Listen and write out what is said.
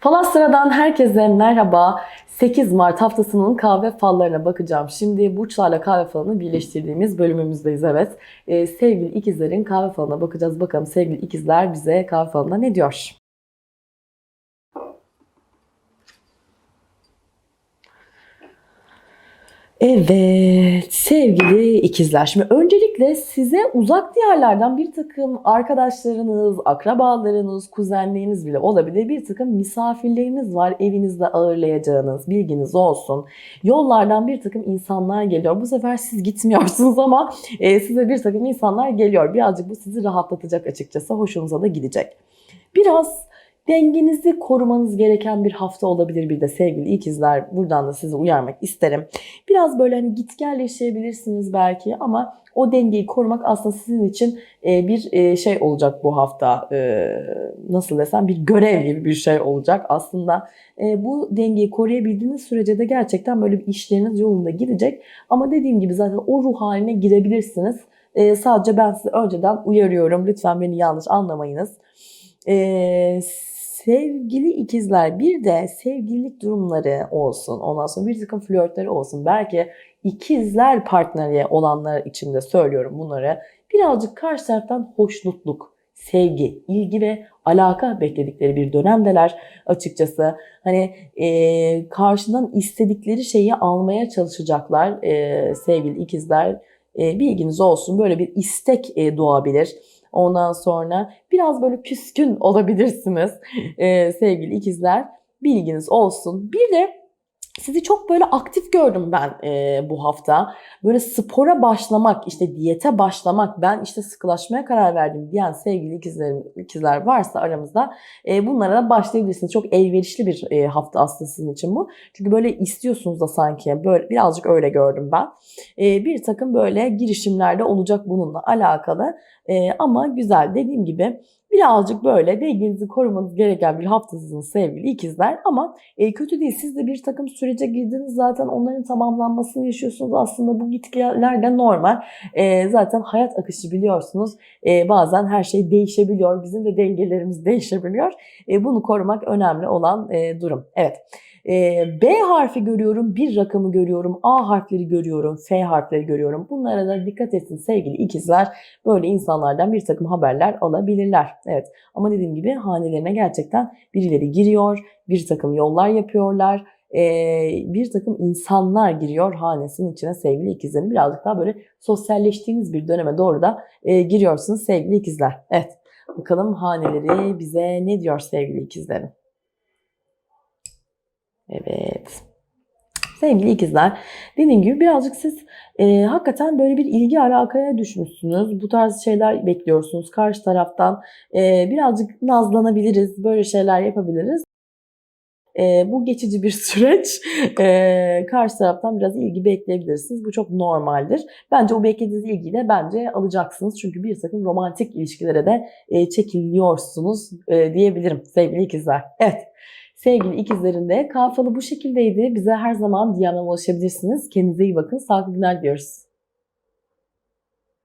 Falastra'dan herkese merhaba. 8 Mart haftasının kahve fallarına bakacağım. Şimdi burçlarla kahve falını birleştirdiğimiz bölümümüzdeyiz evet. Ee, sevgili ikizlerin kahve falına bakacağız. Bakalım sevgili ikizler bize kahve falında ne diyor? Evet sevgili ikizler. Şimdi öncelikle size uzak diyarlardan bir takım arkadaşlarınız, akrabalarınız, kuzenleriniz bile olabilir. Bir takım misafirleriniz var evinizde ağırlayacağınız bilginiz olsun. Yollardan bir takım insanlar geliyor. Bu sefer siz gitmiyorsunuz ama e, size bir takım insanlar geliyor. Birazcık bu sizi rahatlatacak açıkçası. Hoşunuza da gidecek. Biraz dengenizi korumanız gereken bir hafta olabilir bir de sevgili ikizler. Buradan da sizi uyarmak isterim. Biraz böyle hani git gel yaşayabilirsiniz belki ama o dengeyi korumak aslında sizin için e, bir e, şey olacak bu hafta. E, Nasıl desem bir görev gibi bir şey olacak. Aslında bu dengeyi koruyabildiğiniz sürece de gerçekten böyle bir işleriniz yolunda gidecek. Ama dediğim gibi zaten o ruh haline girebilirsiniz. Sadece ben sizi önceden uyarıyorum. Lütfen beni yanlış anlamayınız. Ee, sevgili ikizler bir de sevgililik durumları olsun. Ondan sonra bir takım flörtleri olsun. Belki ikizler partneri olanlar için de söylüyorum bunları. Birazcık karşı taraftan hoşnutluk, sevgi, ilgi ve alaka bekledikleri bir dönemdeler açıkçası. Hani e, karşıdan istedikleri şeyi almaya çalışacaklar e, sevgili ikizler. E, bilginiz olsun böyle bir istek e, doğabilir. Ondan sonra biraz böyle küskün olabilirsiniz ee, sevgili ikizler. Bilginiz olsun. Bir de sizi çok böyle aktif gördüm ben e, bu hafta. Böyle spora başlamak, işte diyete başlamak, ben işte sıkılaşmaya karar verdim diyen sevgili ikizlerim, ikizler varsa aramızda e, bunlara da başlayabilirsiniz. Çok elverişli bir e, hafta aslında sizin için bu. Çünkü böyle istiyorsunuz da sanki. Böyle birazcık öyle gördüm ben. E, bir takım böyle girişimlerde olacak bununla alakalı. E, ama güzel dediğim gibi birazcık böyle dengenizi korumanız gereken bir haftasınız sevgili ikizler. Ama e, kötü değil. Siz de bir takım sürece girdiniz. Zaten onların tamamlanmasını yaşıyorsunuz. Aslında bu gitgeller de normal. E, zaten hayat akışı biliyorsunuz. E, bazen her şey değişebiliyor. Bizim de dengelerimiz değişebiliyor. E, bunu korumak önemli olan e, durum. Evet. E, B harfi görüyorum, bir rakamı görüyorum, A harfleri görüyorum, F harfleri görüyorum. Bunlara da dikkat etsin sevgili ikizler. Böyle insanlardan bir takım haberler alabilirler. Evet ama dediğim gibi hanelerine gerçekten birileri giriyor, bir takım yollar yapıyorlar. Bir takım insanlar giriyor hanesinin içine sevgili ikizlerin. Birazcık daha böyle sosyalleştiğiniz bir döneme doğru da giriyorsunuz sevgili ikizler. Evet bakalım haneleri bize ne diyor sevgili ikizlerin. Evet. Sevgili ikizler, dediğim gibi birazcık siz e, hakikaten böyle bir ilgi alakaya düşmüşsünüz. Bu tarz şeyler bekliyorsunuz karşı taraftan. E, birazcık nazlanabiliriz, böyle şeyler yapabiliriz. E, bu geçici bir süreç. E, karşı taraftan biraz ilgi bekleyebilirsiniz. Bu çok normaldir. Bence o beklediğiniz ilgiyi de bence alacaksınız. Çünkü bir takım romantik ilişkilere de e, çekiliyorsunuz e, diyebilirim sevgili ikizler. Evet. Sevgili ikizlerin de kafalı bu şekildeydi. Bize her zaman DM'den ulaşabilirsiniz. Kendinize iyi bakın. Sağlıklı günler diyoruz.